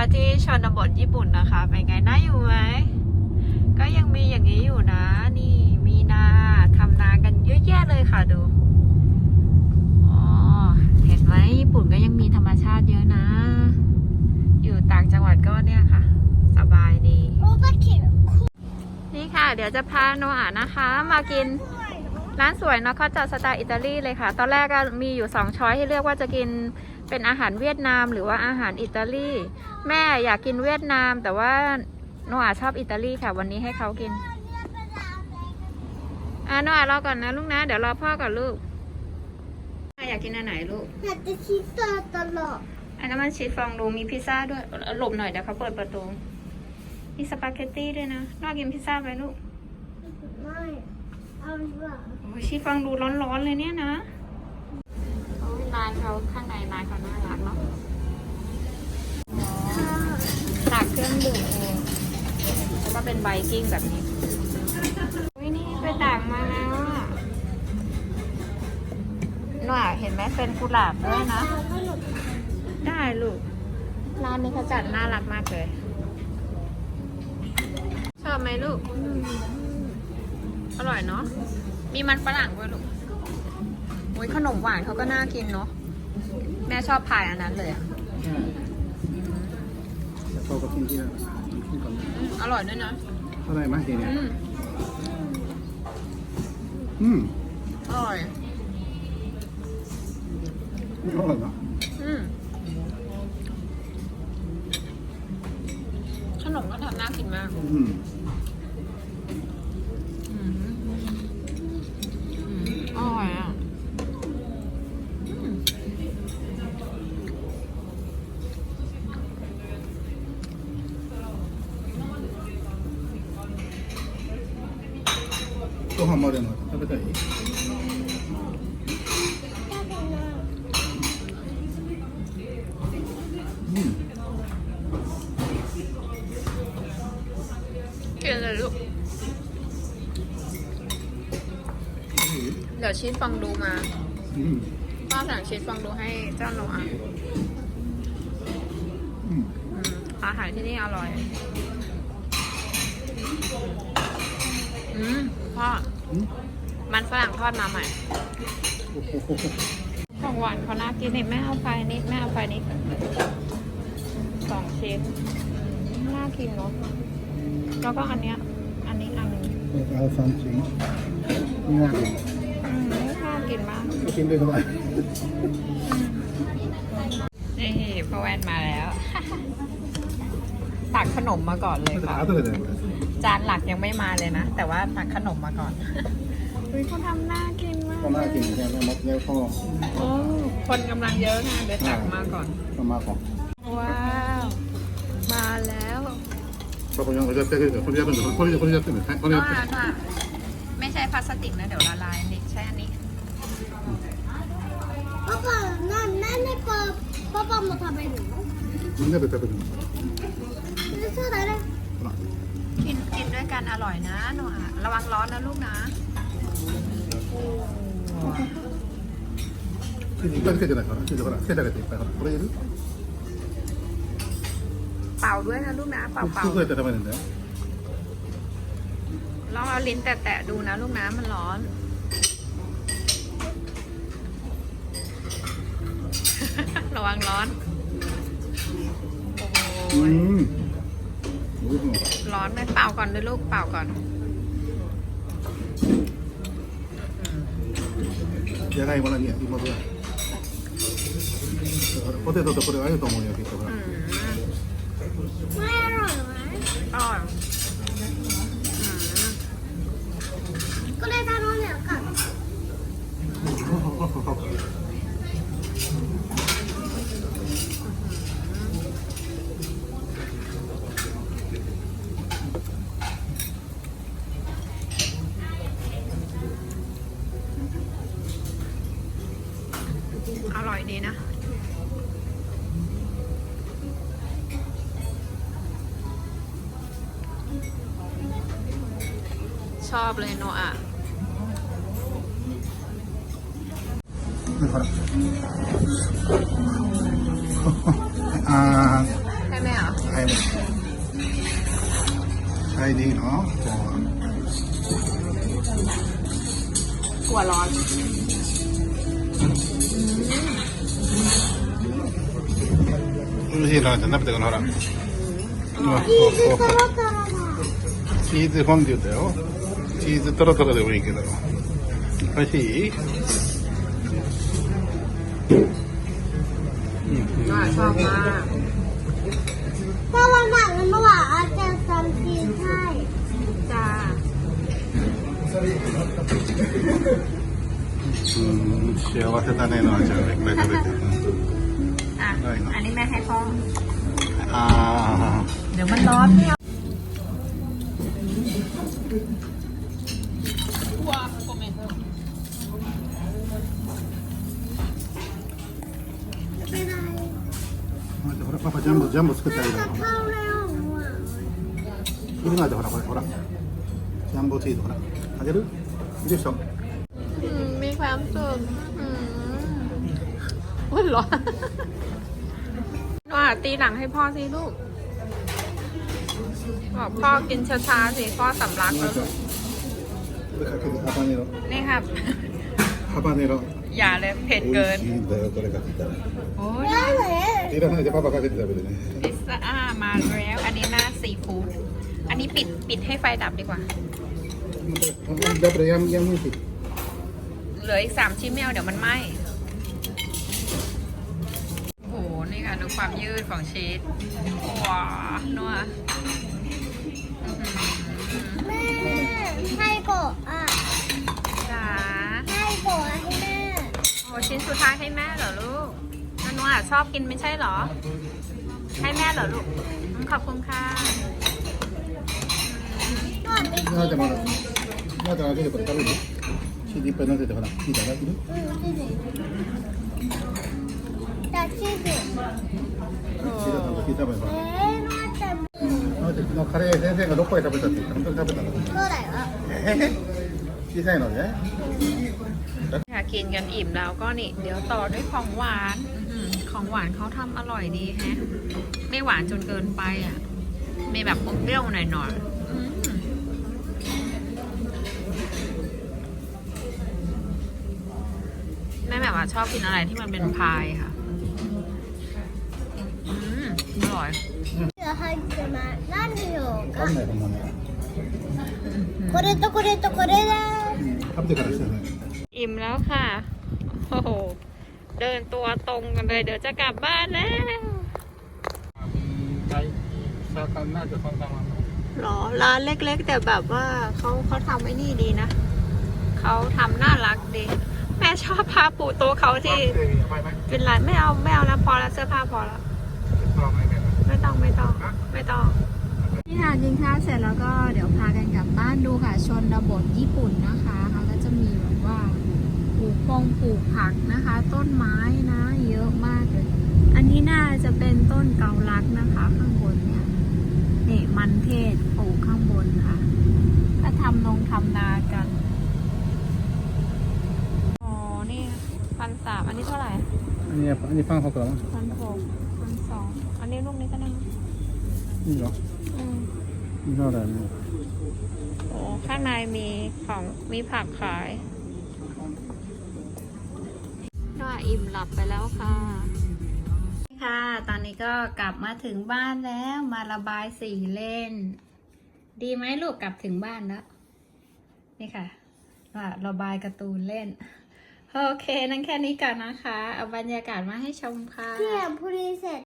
ะที่ชนบทญี่ปุ่นนะคะ เป็นไงน่าอยู่ไหม ก็ยังมีอย่างนี้อยู่นะ นี่มีนาทำนากันเยอะแยะเลยค่ะดูอ๋อเห็นไหมญี่ปุ่นก็ยังมีธรรมชาติเยอะนะ อยู่ต่างจังหวัดก็เนี่ยค่ะ สบายดี นี่ค่ะ เดี๋ยวจะพาโนอานะคะ มากินร้านสวยเนาะเขาจัดสไตล์อิตาลีเลยค่ะ ตอนแรกก็มีอยู่สองช้อยให้เลือกว่าจะกิน เป็นอาหารเวียดนามหรือว่าอาหารอิตาลี แม่อยากกินเวียดนาม แต่ว่าโนอาชอบอิตาลีค่ะ วันนี้ให้เขากินอะโนอารอก่อนนะลูกนะ เดี๋ยวรอพ่อก่อนลูกอะอยากกินอันไหนลูกอยากจะคิดต่อตลอดอันนั้นมันชีสฟองดูมีพิซซ่าด้วยหลบหน่อยเดี๋ยวเขาเปิดประตูมีสปาเกตตี้ด้วยนะนอกกินพิซซ่าไหมลูกไม่เอาดีกว่าโอ้ยชีสฟองดูร้อนๆเลยเนี่ยนะโอ้ย ร้านเขาข้างในร้านเขาน่ารักเนาะตักเครื่องดื่มเองแล้วก็เป็นไบกิ้งแบบนี้อุ้ยนี่ไปตักมาแล้วอะหน่าเห็นไหมเป็นกุหลาบด้วยนะ ได้ลูก ร้านนี้เขาจัดน่ารักมากเลย ชอบไหมลูก อร่อยเนาะ มีมันฝรั่งด้วยลูก อ้ยขนมหวานเขาก็น่ากินเนาะแม่ชอบพายอันนั้นเลยอะเขาก็กินที่นั่นกินก่อนอืมอร่อยด้วยนะเท่าไหร่ไหมทีเนี้ยอืมอืมอร่อย อร่อยเนาะอืมขนมก็ทำน่ากินมาก อืม อืมอืมอร่อยอะอืม ご飯までの食べたいうん กินเลยลูก เดี๋ยวชีสฟองดูมา うん พ่อสั่งชีสฟองดูให้เจ้าโนอา うん อืมอาหารที่นี่อร่อย อืม พ่อ มันฝรั่งทอดมาใหม่ ของหวานเขาน่ากินนี่แม่เอาไฟนิดแม่เอาไฟนิดสองชิ้นน่ากินเนาะแล้วก็อันเนี้ย อันนี้อันนึงเอาสองชิ้นน่ากิน่ากินมากกินไปวยกันไปนี่พ่อแว่นมาแล้วตักขนมมาก่อนเลยค่ะ จานหลักยังไม่มาเลยนะ แต่ว่าตักขนมมาก่อนเฮ้ยเขาทำน่ากินมากก็น่ากินใช่ไหมมดเลี้ยวพ่อโอ้คนกำลังเยอะนะเดี๋ยวตักมาก่อนกมาก่อนว้าวมาแล้วเราคนยังเขาจะเต้นกันคนยังเป็นคนยังคนยังเป็นคนยังไม่ใช่พลาสติกนะเดี๋ยวละลายนี่ใช่อันนี้พ่อพ่อนั่นนั่นไม่ปิดพ่อพ่อมาทำอะไรหนูมันจะทำอะไรหนูจช่วยอะไร กินกินด้วยกันอร่อยนะหนูอ่ะระวังร้อนนะลูกนะ 手にいっぱいつけてないから手でほらつけてあげていっぱいほらこれいる เป่าด้วยนะลูกนะ เป่าเป่า すぐやって食べるんだよ ลองเอาลิ้นแตะๆดูนะลูกนะมันร้อน ระวังร้อน โอ้ う โห んどういうの ร้อนไหมเป่าก่อนเลยลูกเป่าก่อน じゃがいも何や芋ぐらいポテトとこれ合うと思うよきっとほら อืม ไม่อร่อยไหม อร่อย อยดีนะชอบเลยโนอะาห้แม่เหรอให้ใช่ดีเนาะกลัวร้อน しいな、食べてくの、ほら。チーズフォンデュだよ。チーズトロトロでもいいけど。しい？幸せだねのちゃんいっぱて อ่ะ ได้เนอะ อันนี้แม่ให้พ่อ ああ เดี๋ยวมันร้อนไม่เอาว้าโคเมน ไม่ได้ ほらパパジャンボジャンボ作ってあげる จะ よ เข้าแล้วอ่ะ いるなってほらこれほらジャンボチーズほらあげるいいでしょ มีความสุขอุ้ยร้อนว่า ตีหนังให้พ่อสิลูก บอกพ่อกินช้าๆสิพ่อสำลักแล้วลูก これかけるハバネロ นี่ครับ ハバネロ อย่าเลยเผ็ดเกิน 美味しいんだよこれかけたら โอ้ย ได้เลย いらないでパパかけて食べるね พิซซ่ามาแล้ว อันนี้หน้าซีฟู้ด อันนี้ปิดปิดให้ไฟดับดีกว่า ダブルヤンヤンムーティ เหลืออีกสามชิ้นไม่เอาเดี๋ยวมันไหม้ ค่ะดูความยืดของชีสว้านัวแม่ให้โกะอะจ๋าให้โกะให้แม่โอ้ชิ้นสุดท้ายให้แม่เหรอลูกนัวชอบกินไม่ใช่เหรอ ให้แม่เหรอลูกขอบคุณค่ะน่าจะมาน่าจะมาที่เด็กคนตั้งรู้ชิ้นนี้เป็นน่าจะเด็กคนตั้งที่ไหนได้รู้ たのカレー先生がどこで食べたって言った本当に食べたのそうだよ小さいのねกินกันอิ่มแล้วก็นี่ เดี๋ยวต่อด้วยของหวานของหวานเขาทำอร่อยดีแฮะ ไม่หวานจนเกินไปอะ ไม่แบบอมเปรี้ยวหน่อยหน่อยแม่แบบว่าชอบกินอะไรที่มันเป็นพายค่ะ ร่อย เหลือให้จะมา何よわかんないこんなねこれとこれとこれだ食べてからしてね อิ่มแล้วค่ะ โอ้โห เดินตัวตรงกันเลย เดี๋ยวจะกลับบ้านแล้ว 大盛んなジャパンタマン หรอ ร้านเล็กๆ แต่แบบว่าเขาเขาทำไอ้นี่ดีนะ เขาทำน่ารักดี แม่ชอบผ้าปูโต๊ะเขาที่ やばいไหม เป็นไรไม่เอาไม่เอาแล้วพอแล้วเสื้อผ้าพอแล้ว ต่อไหมเนี่ยไม่ต้องไม่ต้องไม่ต้องนี่ค่ะกินข้าวเสร็จแล้วก็เดี๋ยวพากันกลับบ้านดูค่ะ ชนบทญี่ปุ่นนะคะเขาก็จะมีแบบว่าปลูกพงปลูกผักนะคะ ต้นไม้นะเยอะมากเลย อันนี้น่าจะเป็นต้นเกาลัดนะคะ ข้างบนเนี่ยนี่มันเทศปลูกข้างบนค่ะก็ทำนงทำนากันอ๋อนี่พันสามอันนี้เท่าไหร่ อันนี้อันนี้パンหกเหรอพันหกพันสองอั นี้ลูกนี้ก็นั่งนี่เหรอนี่เท่าไหร่เนี่ยโอ้ข้างในมีของมีผักขายก็อิ่มหลับไปแล้วค่ะ ค่ะ ตอนนี้ก็กลับมาถึงบ้านแล้วมาระบายสีเล่น ดีไหมลูกกลับถึงบ้านแล้ว นี่ค่ะว่าระบายการ์ตูนเล่น โอเค นั่นแค่นี้ก่อนนะคะ เอาบรรยากาศมาให้ชมค่ะ เพื่อนพูดีเสร็จ